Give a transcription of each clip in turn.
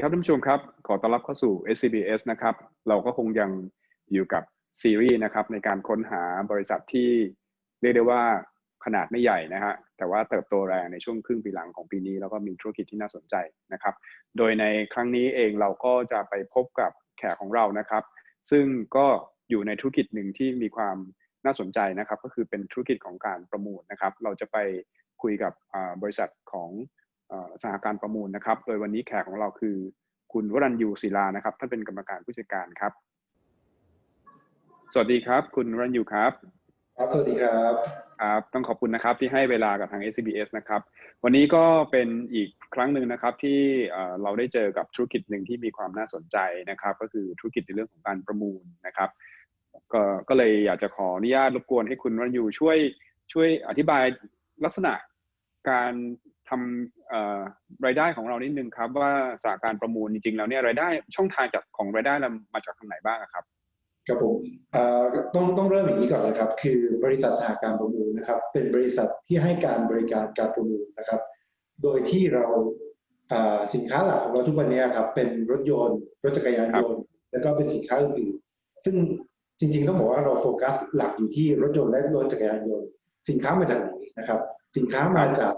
ดีครับท่านผู้ชมครับ ขอต้อนรับเข้าสู่ SCBS นะครับ เราก็คงยังอยู่กับซีรีส์นะครับในการค้นหาบริษัทที่เรียกได้ว่าขนาดไม่ใหญ่นะฮะ แต่ว่าเติบโตแรงในช่วงครึ่งปีหลังของปีนี้ แล้วก็มีธุรกิจที่น่าสนใจนะครับ โดยในครั้งนี้เองเราก็จะไปพบกับแขกของเรานะครับ ซึ่งก็อยู่ในธุรกิจหนึ่งที่มีความน่าสนใจนะครับ ก็คือเป็นธุรกิจของการประมูลนะครับ เราจะไปคุยกับบริษัทของ สหการประมูลนะครับ โดยวันนี้แขกของเราคือ คุณวรัญยูศิลานะครับท่านเป็นกรรมการผู้จัดการครับ สวัสดีครับ คุณวรัญยูครับ ครับ สวัสดีครับครับต้องขอบคุณนะครับที่ให้เวลากับทาง SCBS นะครับ วันนี้ก็เป็นอีกครั้งหนึ่งนะครับที่เราได้เจอกับธุรกิจหนึ่งที่มีความน่าสนใจนะครับ ก็คือธุรกิจในเรื่องของการประมูลนะครับก็ก็เลยอยากจะขออนุญาตรบกวนให้คุณวรัญยูช่วยช่วยอธิบายลักษณะการ ทำรายได้ของเรานิดนึงครับ ว่าสาการประมูลจริงๆแล้วเนี่ยรายได้ช่องทางจากของรายได้เรามาจากทางไหนบ้างครับครับผมต้องต้องเริ่มอย่างนี้ก่อนนะครับ คือบริษัทสหการประมูลนะครับ เป็นบริษัทที่ให้การบริการการประมูลนะครับ โดยที่เราสินค้าหลักของเราทุกวันนี้ครับเป็นรถยนต์ รถจักรยานยนต์แล้วก็เป็นสินค้าอื่นๆซึ่งจริงๆต้องบอกว่าเราโฟกัสหลักอยู่ที่รถยนต์และรถจักรยานยนต์ สินค้ามาจากไหนนะครับ สินค้ามาจาก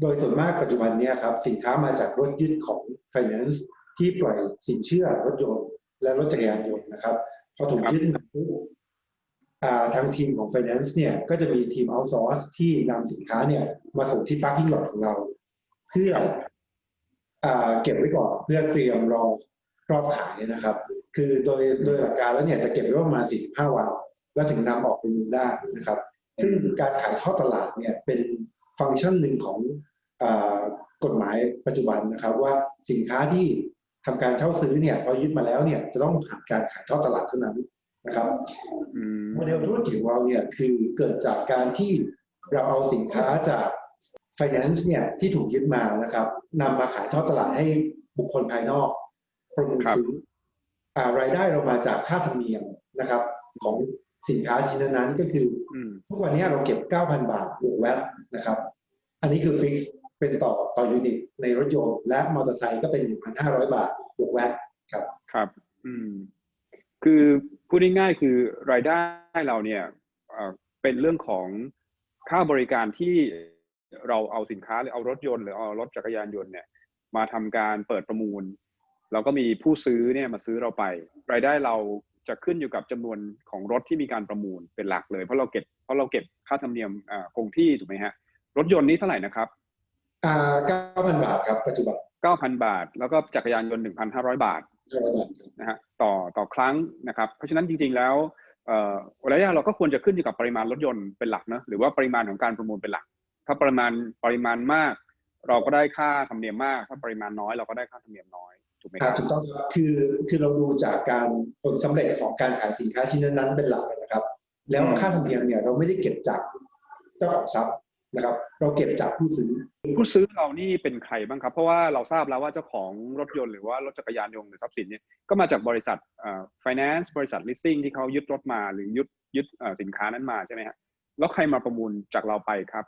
โดยส่วนมากปัจจุบันนี้ครับสินค้ามาจากรถยึดของ Finance ที่ปล่อยสินเชื่อรถยนต์ และรถจักรยานยนต์นะครับ พอถูกยึดมาทางทีมของ Finance เนี่ยก็จะมีทีม outsource ที่นำสินค้าเนี่ยมาส่งที่ parking lot ของเรา เพื่อเก็บไว้ก่อนเพื่อเตรียมรอรอบขายนะครับ คือโดยโดยหลักการแล้วเนี่ยจะเก็บไว้ประมาณ 45 วัน แล้วถึงนำออกไปมูลได้นะครับ ซึ่งการขายทอดตลาดเนี่ยเป็น ฟังก์ชันหนึ่งของอกฎหมายปัจจุบันนะครับ ว่าสินค้าที่ทำการเช่าซื้อเนี่ยพอยึดมาแล้วเนี่ยจะต้องผ่านการขายทอดตลาดเท่านั้นนะครับโมเดลธุรกิจของเราเนี่ยคือเกิดจากการที่เราเอาสินค้าจาก Finance เนี่ยที่ถูกยึดมานะครับนำมาขายทอดตลาดให้บุคคลภายนอกประมูลซื้อรายได้เรามาจากค่าธรรมเนียมนะครับ ของ สินค้าชิ้นนั้นก็คือทุกวันนี้เราเก็บ 9,000 บาทบวกแวตนะครับ อันนี้คือฟิกเป็นต่อต่อยูนิตในรถยนต์และมอเตอร์ไซค์ก็เป็น 1,500 บาทบวกแวตครับ ครับ อืม คือพูดง่ายๆคือรายได้เราเนี่ยเป็นเรื่องของค่าบริการที่เราเอาสินค้าหรือเอารถยนต์หรือเอารถจักรยานยนต์เนี่ยมาทำการเปิดประมูล เราก็มีผู้ซื้อเนี่ยมาซื้อเราไป รายได้เรา จะขึ้นอยู่กับจำนวนของรถที่มีการประมูลเป็นหลักเลย เพราะเราเก็บเพราะเราเก็บค่าธรรมเนียมคงที่ถูกไหมฮะรถยนต์นี้เท่าไหร่นะครับอ่าเก้าพันบาทครับปัจจุบันเก้าพันบาท แล้วก็จักรยานยนต์หนึ่งพันห้าร้อยบาทนะฮะต่อต่อครั้งนะครับ เพราะฉะนั้นจริง ๆแล้วเอ่อระยะเราก็ควรจะขึ้นอยู่กับปริมาณรถยนต์เป็นหลักนะหรือว่าปริมาณของการประมูลเป็นหลัก ถ้าปริมาณปริมาณมาก เราก็ได้ค่าธรรมเนียมมาก ถ้าปริมาณน้อยเราก็ได้ค่าธรรมเนียมน้อย ถูกไหมครับถูกต้องครับคือคือเราดูจากการผลสำเร็จของการขายสินค้าชิ้นนั้นเป็นหลักนะครับ แล้วค่าธรรมเนียมเนี่ยเราไม่ได้เก็บจากเจ้าของทรัพย์นะครับ เราเก็บจากผู้ซื้อ ผู้ซื้อเรานี่เป็นใครบ้างครับ เพราะว่าเราทราบแล้วว่าเจ้าของรถยนต์หรือว่ารถจักรยานยนต์หรือทรัพย์สินเนี่ยก็มาจากบริษัทอ่า finance บริษัท leasing ที่เขายึดรถมาหรือยึดยึดสินค้านั้นมาใช่ไหมฮะแล้วใครมาประมูลจากเราไปครับ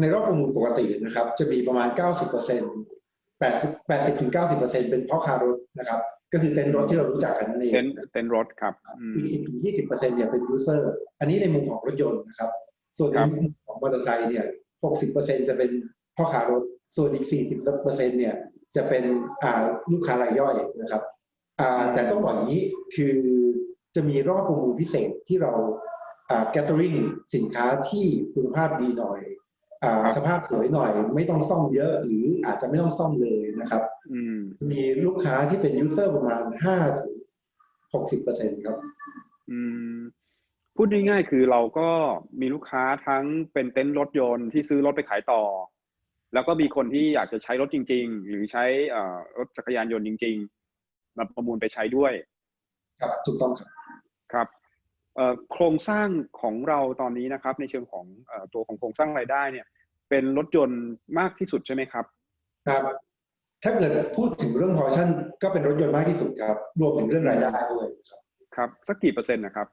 ในรอบประมูลปกตินะครับ จะมีประมาณ 90%เปอร์เซ็นต์แปดแปดสิบถึงเก้าสิบเปอร์เซ็นเป็นพ่อค้ารถนะครับ ก็คือเต็นรถที่เรารู้จักกันนั่นเองเต็นเต็นรถครับอีกสิบถึงยี่สิบเปอร์เซ็นเนี่ยเป็นยูเซอร์ อันนี้ในมุมของรถยนต์นะครับ ส่วนในมุมของมอเตอร์ไซค์เนี่ยหกสิบเปอร์เซ็นจะเป็นพ่อค้ารถ ส่วนอีกสี่สิบเปอร์เซ็นเนี่ยจะเป็นอ่าลูกค้ารายย่อยนะครับอ่าแต่ต้องบอกอย่างนี้คือจะมีรอบประมูลพิเศษที่เราอ่าแกตเตอริงสินค้าที่คุณภาพดีหน่อย สภาพสวยหน่อย ไม่ต้องซ่อมเยอะหรืออาจจะไม่ต้องซ่อมเลยนะครับมีลูกค้าที่เป็นยูเซอร์ประมาณห้าถึงหกสิบเปอร์เซ็นครับพูดง่ายๆคือเราก็มีลูกค้าทั้งเป็นเต็นท์รถยนต์ที่ซื้อรถไปขายต่อ แล้วก็มีคนที่อยากจะใช้รถจริง ๆ หรือใช้รถจักรยานยนต์จริง ๆ มาประมูลไปใช้ด้วย ครับถูกต้องครับครับ โครงสร้างของเราตอนนี้นะครับ ในเชิงของตัวของโครงสร้างรายได้เนี่ย เป็นรถยนต์มากที่สุดใช่ไหมครับ ครับถ้าเกิดพูดถึงเรื่องพอชั่นก็เป็นรถยนต์มากที่สุดครับ รวมถึงเรื่องรายได้ด้วยครับครับสักกี่เปอร์เซ็นต์นะครับ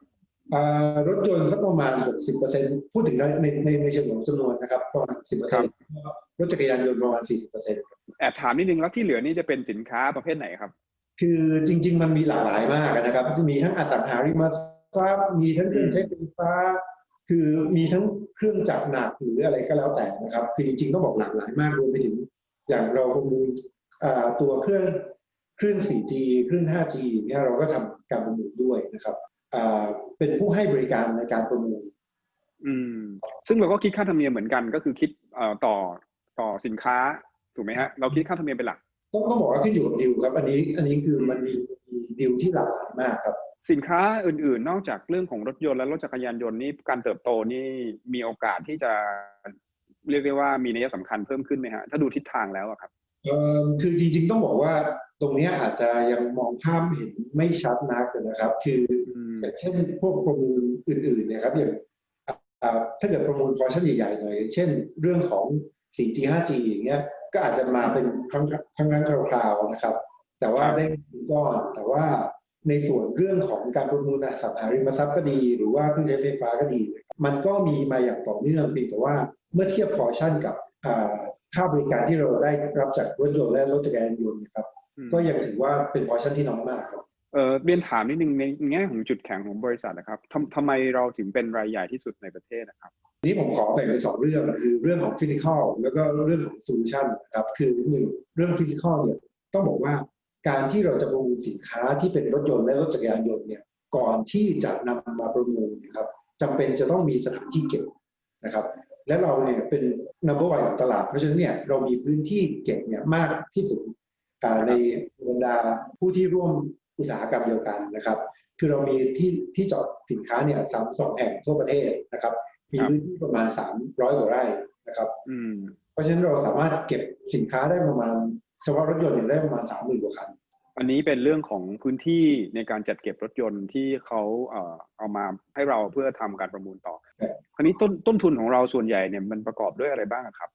รถยนต์สักประมาณ 60เปอร์เซ็นพูดถึงในในในเชิงของจำนวนนะครับประมาณ10เปอร์เซ็นต์รถจักรยานยนต์ประมาณ 40เปอร์เซ็นต์แอบถามนิดนึงแล้วที่เหลือนี่จะเป็นสินค้าประเภทไหนครับ คือจริง ๆ มันมีหลากหลายมากนะครับ มีทั้งอสังหาริมทรัพย์ มีทั้งเครื่องใช้ไฟฟ้า คือมีทั้งเครื่องจักรหนักหรืออะไรก็แล้วแต่นะครับ คือจริงๆต้องบอกหลากหลายมากรวมไปถึง อย่างเราประมูลอ่าตัวเครื่องเครื่อง 4G เครื่อง 5G เนี่ยเราก็ทำการประมูลด้วยนะครับอ่าเป็นผู้ให้บริการในการประมูลอืม ซึ่งเราก็คิดค่าธรรมเนียมเหมือนกัน ก็คือคิดเอ่อต่อต่อสินค้าถูกไหมฮะ เราคิดค่าธรรมเนียมเป็นหลักต้องต้องบอกว่าขึ้นอยู่กับดิวครับ อันนี้ อันนี้คือมันมีมีดิวที่หลากหลายมากครับ สินค้าอื่นๆ นอกจากเรื่องของรถยนต์และรถจักรยานยนต์นี่การเติบโตนี่มีโอกาสที่จะเรียกได้ว่ามีนัยสำคัญเพิ่มขึ้นไหมฮะถ้าดูทิศทางแล้วอะครับเอ่อคือจริงๆต้องบอกว่าตรงเนี้ยอาจจะยังมองภาพเห็นไม่ชัดนักนะครับ คืออืมอย่างเช่นพวกประมูลอื่นๆเนะครับอย่างอ่าถ้าเกิดประมูลพอชั่นใหญ่ๆหน่อยอย่างเช่น เรื่องของ 4G 5G อย่างเงี้ยก็อาจจะมาเป็นครั้งครั้งครั้งคราวๆนะครับ แต่ว่าได้เงินก้อนแต่ว่า ในส่วนเรื่องของการประมูลอสังหาริมทรัพย์ก็ดี หรือว่าเครื่องใช้ไฟฟ้าก็ดีนะครับมันก็มีมาอย่างต่อเนื่องเพียงแต่ว่าเมื่อเทียบพอชั่นกับอ่าค่าบริการที่เราได้รับจากรถยนต์และรถจักรยานยนต์นะครับอืมก็ยังถือว่าเป็นพอชั่นที่น้อยมากครับเออเรียนถามนิดนึงในแง่ของจุดแข็งของบริษัทนะครับทำทำไมเราถึงเป็นรายใหญ่ที่สุดในประเทศนะครับทีนี้ผมขอแบ่งเป็นสองเรื่องคือเรื่องของฟิสิกอลแล้วก็เรื่องของโซลูชันนะครับคือหนึ่งเรื่องฟิสิกอลเนี่ยต้องบอกว่า การที่เราจะประมูลสินค้าที่เป็นรถยนต์และรถจักรยานยนต์เนี่ยก่อนที่จะนำมาประมูลนะครับจำเป็นจะต้องมีสถานที่เก็บนะครับ และเราเนี่ยเป็น number one ของตลาด เพราะฉะนั้นเนี่ยเรามีพื้นที่เก็บเนี่ยมากที่สุดอ่าในบรรดาผู้ที่ร่วมอุตสาหกรรมเดียวกันนะครับ คือเรามีที่ที่จอดสินค้าเนี่ยสามสองแห่งทั่วประเทศนะครับ มีครับพื้นที่ประมาณ300กว่าไร่นะครับอืมเพราะฉะนั้นเราสามารถเก็บสินค้าได้ประมาณเฉพาะรถยนต์เนี่ยได้ประมาณ30,000กว่าคัน อันนี้เป็นเรื่องของพื้นที่ในการจัดเก็บรถยนต์ที่เขาเอ่อเอามาให้เราเพื่อทำการประมูลต่อครับคราวนี้ต้นต้นทุนของเราส่วนใหญ่เนี่ยมันประกอบด้วยอะไรบ้างอะครับ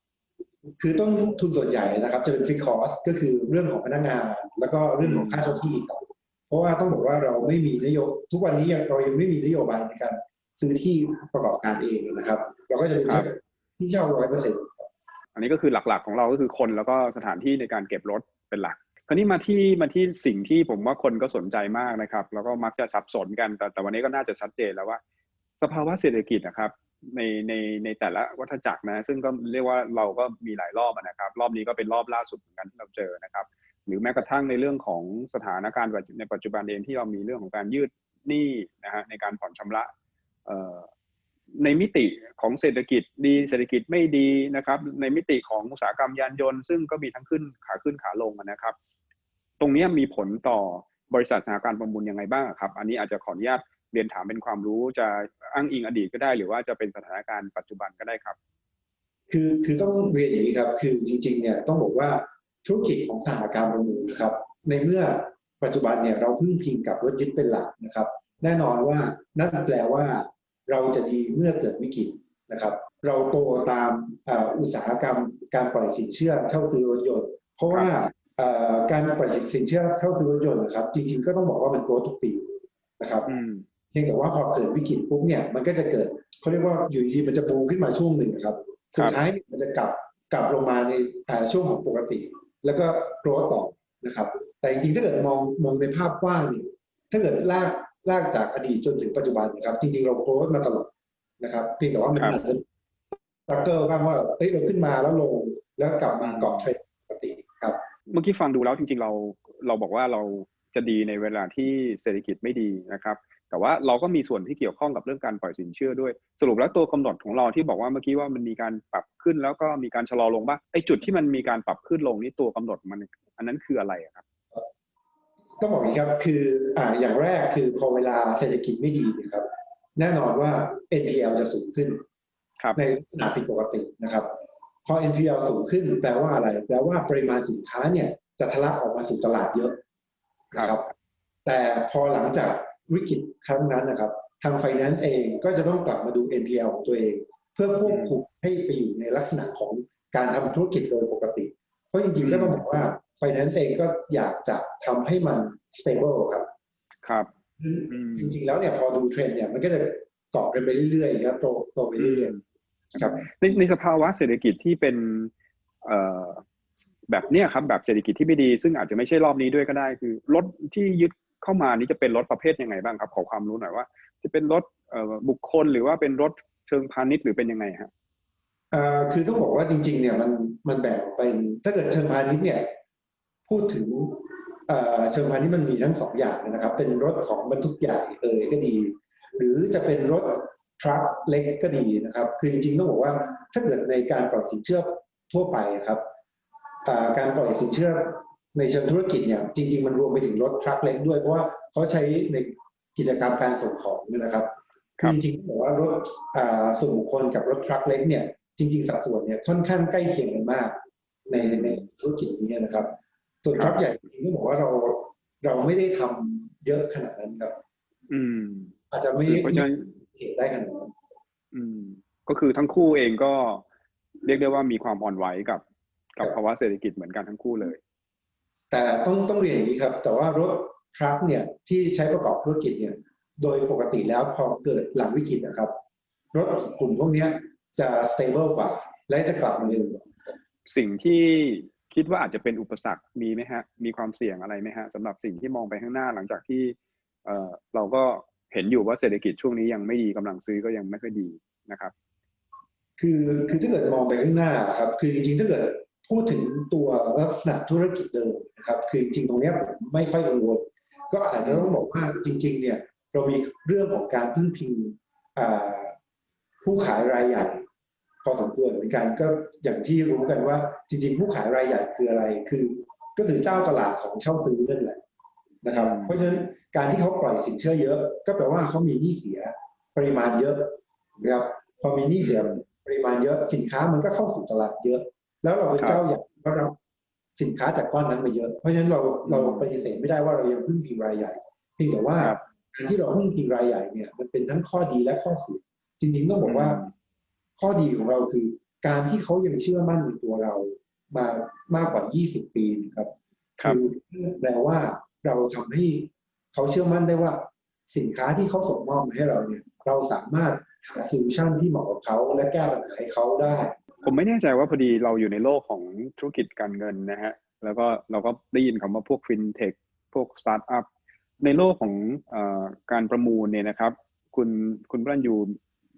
คือต้นทุนส่วนใหญ่นะครับจะเป็นฟิกคอสก็คือเรื่องของพนักงาน แล้วก็เรื่องของค่าเช่าที่ครับเพราะว่าต้องบอกว่าเราไม่มีนโยบทุกวันนี้ยังเรายังไม่มีนโยบายในการซื้อที่ประกอบการเองนะครับ เราก็จะเป็นครับที่เช่าร้อยเปอร์เซ็นต์อันนี้ก็คือหลักๆของเราก็คือคนแล้วก็สถานที่ในการเก็บรถเป็นหลักค ราวนี้มาที่มาที่สิ่งที่ผมว่าคนก็สนใจมากนะครับ แล้วก็มักจะสับสนกัน แต่แต่วันนี้ก็น่าจะชัดเจนแล้วว่า สภาวะเศรษฐกิจนะครับ ในในในแต่ละวัฏจักรนะ ซึ่งก็เรียกว่าเราก็มีหลายรอบนะครับ รอบนี้ก็เป็นรอบล่าสุดเหมือนกันที่เราเจอนะครับ หรือแม้กระทั่งในเรื่องของสถานการณ์ในปัจจุบันเองที่เรามีเรื่องของการยืดหนี้นะฮะในการผ่อนชำระในมิติของเศรษฐกิจดีเศรษฐกิจไม่ดีนะครับ ในมิติของอุตสาหกรรมยานยนต์ ซึ่งก็มีทั้งขึ้นขาขึ้นขาลงนะครับ ตรงนี้มีผลต่อบริษัทสหการประมูลยังไงบ้างครับ อันนี้อาจจะขออนุญาตเรียนถามเป็นความรู้จะอ้างอิงอดีตก็ได้ หรือว่าจะเป็นสถานการณ์ปัจจุบันก็ได้ครับ คือคือต้องเรียนอย่างนี้ครับ คือจริงๆเนี่ยต้องบอกว่าธุรกิจของสหการประมูลนะครับ ในเมื่อปัจจุบันเนี่ยเราพึ่งพิงกับรถยึดเป็นหลักนะครับ แน่นอนว่านั่นแปลว่า เราจะดีเมื่อเกิดวิกฤตนะครับ เราโตตามอุตสาหกรรมการปล่อยสินเชื่อเช่าซื้อรถยนต์ เพราะว่า การปล่อยสินเชื่อเช่าซื้อรถยนต์นะครับ จริง ๆ ก็ต้องบอกว่ามันโกรธทุกปีนะครับอืมเพียงแต่ว่าพอเกิดวิกฤตปุ๊บเนี่ยมันก็จะเกิดเขาเรียกว่าอยู่ดีๆมันจะบูมขึ้นมาช่วงหนึ่งอะครับครัสุบดท้ายมันจะกลับกลับลงมาในอ่าช่วงของปกติ แล้วก็โกรธต่อนะครับ แต่จริงๆถ้าเกิดมองมองในภาพกว้างเนี่ยถ้าเกิดลากลากจากอดีตจนถึงปัจจุบันนะครับ จริง ๆ เราโกรธมาตลอดนะครับเพียงแต่ว่ามันครับอาจจะตักเกอร์บ้างว่าเอ้ยเราขึ้นมาแล้วลงแล้วกลับมาเกาะเทรนด์ปกติครับ เมื่อกี้ฟังดูแล้วจริงๆเราเราบอกว่าเราจะดีในเวลาที่เศรษฐกิจไม่ดีนะครับ แต่ว่าเราก็มีส่วนที่เกี่ยวข้องกับเรื่องการปล่อยสินเชื่อด้วย สรุปแล้วตัวกำหนดของเราที่บอกว่าเมื่อกี้ว่ามันมีการปรับขึ้นแล้วก็มีการชะลอลงบ้างไอ้จุดที่มันมีการปรับขึ้นลงนี่ตัวกำหนดมันอันนั้นคืออะไรอะครับต้องบอกอย่างนี้ครับคืออ่าอย่างแรกคือพอเวลาเศรษฐกิจไม่ดีเนะครับ แน่นอนว่า NPL จะสูงขึ้นครับในลักษณะผิดปกตินะครับ พอ NPL สูงขึ้นแปลว่าอะไร แปลว่าปริมาณสินค้าเนี่ยจะทะลักออกมาสู่ตลาดเยอะนะครับ แต่พอหลังจากวิกฤตครั้งนั้นนะครับ ทางไฟแนนซ์เองก็จะต้องกลับมาดู NPL ของตัวเอง เพื่อควบคุมให้ไปอยู่ในลักษณะของการทำธุรกิจโดยปกติ เพราะจริงๆก็ต้องบอกว่าไฟแนนซ์เองก็อยากจะทำให้มัน stable ครับ ครับคืออืมจริงๆแล้วเนี่ยพอดูเทรนด์เนี่ยมันก็จะเกาะกันไปเรื่อยๆครับโตโตไปเรื่อยๆ นะครับในในสภาวะเศรษฐกิจที่เป็นแบบเนี้ยครับแบบเศรษฐกิจที่ไม่ดี ซึ่งอาจจะไม่ใช่รอบนี้ด้วยก็ได้ คือรถที่ยึดเข้ามานี้จะเป็นรถประเภทยังไงบ้างครับ ขอความรู้หน่อยว่า จะเป็นรถบุคคลหรือว่าเป็นรถเชิงพาณิชย์หรือเป็นยังไงฮะเอ่อคือต้องบอกว่าจริง ๆ เนี่ยมันมันแบ่งออกเป็นถ้าเกิดเชิงพาณิชย์เนี่ย พูดถึงเอ่อเชิงพาณิชย์มันมีทั้งสองอย่างนะครับ เป็นรถของบรรทุกใหญ่เอ่ยก็ดี หรือจะเป็นรถ ทรัคเล็กก็ดีนะครับ คือจริงๆต้องบอกว่าถ้าเกิดในการปล่อยสินเชื่อทั่วไปครับอ่าการปล่อยสินเชื่อในเชิงธุรกิจเนี่ยจริง ๆ มันรวมไปถึงรถทรัคเล็กด้วยเพราะว่าเขาใช้ในกิจกรรมการส่งของนะครับครับจริงๆต้องบอกว่ารถอ่าส่วนบุคคลกับรถทรัคเล็กเนี่ยจริง ๆ สัดส่วนเนี่ยค่อนข้างใกล้เคียงกันมาก ในในธุรกิจนี้นะครับ ส่วนทรัคใหญ่จริงๆต้องบอกว่าเราเราไม่ได้ทำเยอะขนาดนั้นครับ อืม อาจจะไม่เพราะฉะนั้น เห็นได้ขนาดนั้นอืม ก็คือทั้งคู่เองก็เรียกได้ว่ามีความอ่อนไหวกับ กับภาวะเศรษฐกิจเหมือนกันทั้งคู่เลย แต่ต้องต้องเรียนอย่างนี้ครับ แต่ว่ารถทรัคเนี่ยที่ใช้ประกอบธุรกิจเนี่ย โดยปกติแล้วพอเกิดหลังวิกฤตนะครับ รถกลุ่มพวกเนี้ยจะ stable กว่า และจะกลับมาเร็วกว่าสิ่งที่คิดว่าอาจจะเป็นอุปสรรคมีไหมฮะ มีความเสี่ยงอะไรไหมฮะสำหรับสิ่งที่มองไปข้างหน้าหลังจากที่ เอ่อเราก็ เห็นอยู่ว่าเศรษฐกิจช่วงนี้ยังไม่ดีกำลังซื้อก็ยังไม่ค่อยดีนะครับคือคือถ้าเกิดมองไปข้างหน้าครับ คือจริงๆถ้าเกิดพูดถึงตัวลักษณะธุรกิจเลยนะครับ คือจริงตรงนี้ผมไม่ค่อยกังวลก็อาจจะต้องบอกว่าจริง ๆ เนี่ยเรามีเรื่องของการพึ่งพิงผู้ขายรายใหญ่พอสมควรเหมือนกันก็อย่างที่รู้กันว่าจริง ๆ ผู้ขายรายใหญ่คืออะไรคือ ก็คือเจ้าตลาดของเช่าซื้อนั่นแหละ นะครับ เพราะฉะนั้นการที่เขาปล่อยสินเชื่อเยอะ ก็แปลว่าเขามีหนี้เสียปริมาณเยอะนะครับพอมีหนี้เสียปริมาณเยอะสินค้ามันก็เข้าสู่ตลาดเยอะ แล้วเราเป็นเจ้าใหญ่ก็รับสินค้าจากก้อนนั้นมาเยอะ เพราะฉะนั้นเราเราปฏิเสธไม่ได้ว่าเรายังพึ่งพิงรายใหญ่เพียงแต่ว่าครับการที่เราพึ่งพิงรายใหญ่เนี่ยมันเป็นทั้งข้อดีและข้อเสียจริงๆต้องบอกว่า ข้อดีของเราคือ การที่เขายังเชื่อมั่นในตัวเรามามากกว่า 20 ปีนะครับครับอแปลว่า เราทำให้เขาเชื่อมั่นได้ว่าสินค้าที่เขาส่งมอบมาให้เราเนี่ย เราสามารถหาโซลูชันที่เหมาะกับเขาและแก้ปัญหาให้เขาได้ ผมไม่แน่ใจว่าพอดีเราอยู่ในโลกของธุรกิจการเงินนะฮะ แล้วก็เราก็ได้ยินคำว่าพวกฟินเทคพวกสตาร์ทอัพในโลกของอการประมูลเนี่ยนะครับ คุณคุณพรันยู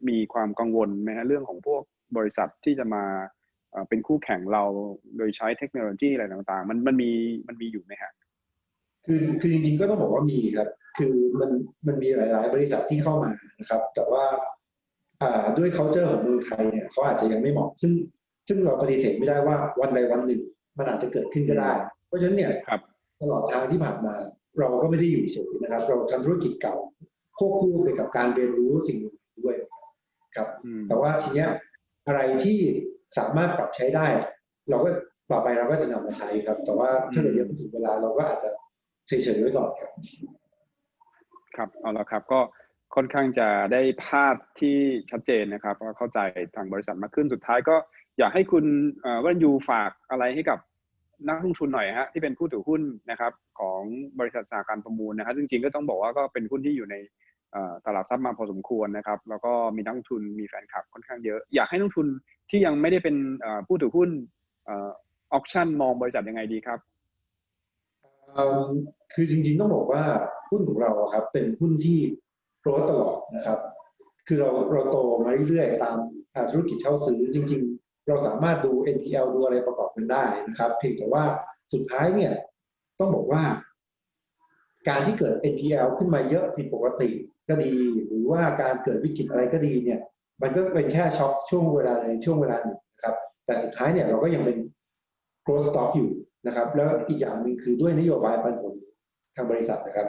มีความกังวลไหมฮะเรื่องของพวกบริษัทที่จะมาเป็นคู่แข่งเราโดยใช้เทคโนโลยีอะไรต่างๆ มันมันมีมันมีอยู่ไหมฮะ คือคือจริงๆก็ต้องบอกว่ามีครับ คือมันมันมีหลายๆ บริษัทที่เข้ามานะครับ แต่ว่าอ่าด้วย culture ของเมืองไทยเนี่ยเขาอาจจะยังไม่เหมาะ ซึ่งซึ่งเราปฏิเสธไม่ได้ว่าวันใดวันหนึ่ง มันอาจจะเกิดขึ้นก็ได้ เพราะฉะนั้นเนี่ยครับตลอดทางที่ผ่านมา เราก็ไม่ได้อยู่เฉยนะครับ เราทำธุรกิจเก่าควบคู่ไปกับการเรียนรู้สิ่งใหม่ด้วยครับอืมแต่ว่าทีเนี้ยอะไรที่สามารถปรับใช้ได้ เราก็ต่อไปเราก็จะนำมาใช้ครับ แต่ว่าถ้าเกิดยังไม่ถึงเวลาเราก็อาจจะ เฉยๆไว้ก่อนครับครับเอาละครับก็ค่อนข้างจะได้ภาพที่ชัดเจนนะครับก็เข้าใจทางบริษัทมากขึ้นสุดท้ายก็อยากให้คุณเอ่อวันยูฝากอะไรให้กับนักลงทุนหน่อยฮะที่เป็นผู้ถือหุ้นนะครับ ของบริษัทสหการประมูลนะครับจริงๆก็ต้องบอกว่าก็เป็นหุ้นที่อยู่ในตลาดทรัพย์มาพอสมควรนะครับ แล้วก็มีนักลงทุนมีแฟนคลับค่อนข้างเยอะ อยากให้นักลงทุนที่ยังไม่ได้เป็นผู้ถือหุ้นออคชั่นมองบริษัทยังไงดีครับ คือจริงๆต้องบอกว่าหุ้นของเราครับเป็นหุ้นที่โตตลอดนะครับ คือเราเราโตมาเรื่อยๆตามธุรกิจเช่าซื้อจริง ๆ เราสามารถดู NPL ดูอะไรประกอบกันได้นะครับ เพียงแต่ว่าสุดท้ายเนี่ยต้องบอกว่า การที่เกิด NPL ขึ้นมาเยอะผิดปกติก็ดี หรือว่าการเกิดวิกฤตอะไรก็ดีเนี่ย มันก็เป็นแค่ช็อคช่วงเวลาในช่วงเวลาหนึ่งนะครับ แต่สุดท้ายเนี่ยเราก็ยังเป็น growth stock อยู่ นะครับ แล้วอีกอย่างหนึ่งคือด้วยนโยบายปันผลทางบริษัทนะครับ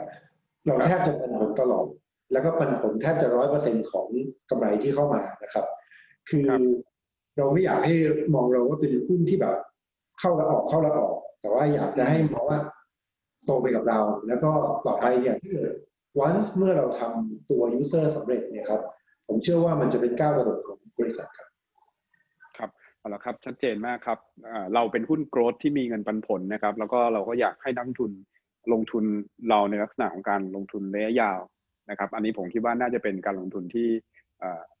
เราแทบจะปันผลตลอด แล้วก็ปันผลแทบจะร้อยเปอร์เซ็นของกำไรที่เข้ามานะครับ คือครับเราไม่อยากให้มองเราว่าเป็นหุ้นที่แบบ เข้าแล้วออกเข้าแล้วออก แต่ว่าอยากจะให้มองว่าโตไปกับเรา แล้วก็ต่อไปเนี่ยถ้าเกิด once เมื่อเราทำตัว user สำเร็จเนี่ยครับ ผมเชื่อว่ามันจะเป็นก้าวกระโดดของบริษัทครับครับ เอาละครับชัดเจนมากครับเราเป็นหุ้นโกรทที่มีเงินปันผลนะครับ แล้วก็เราก็อยากให้นักทุนลงทุนเราในลักษณะของการลงทุนระยะยาวนะครับ อันนี้ผมคิดว่าน่าจะเป็นการลงทุนที่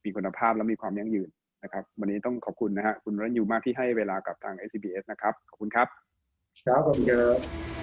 มีคุณภาพและมีความยั่งยืนนะครับ วันนี้ต้องขอบคุณนะฮะคุณรันยูมากที่ให้เวลากับทาง SCBS นะครับ ขอบคุณครับครับผมครับ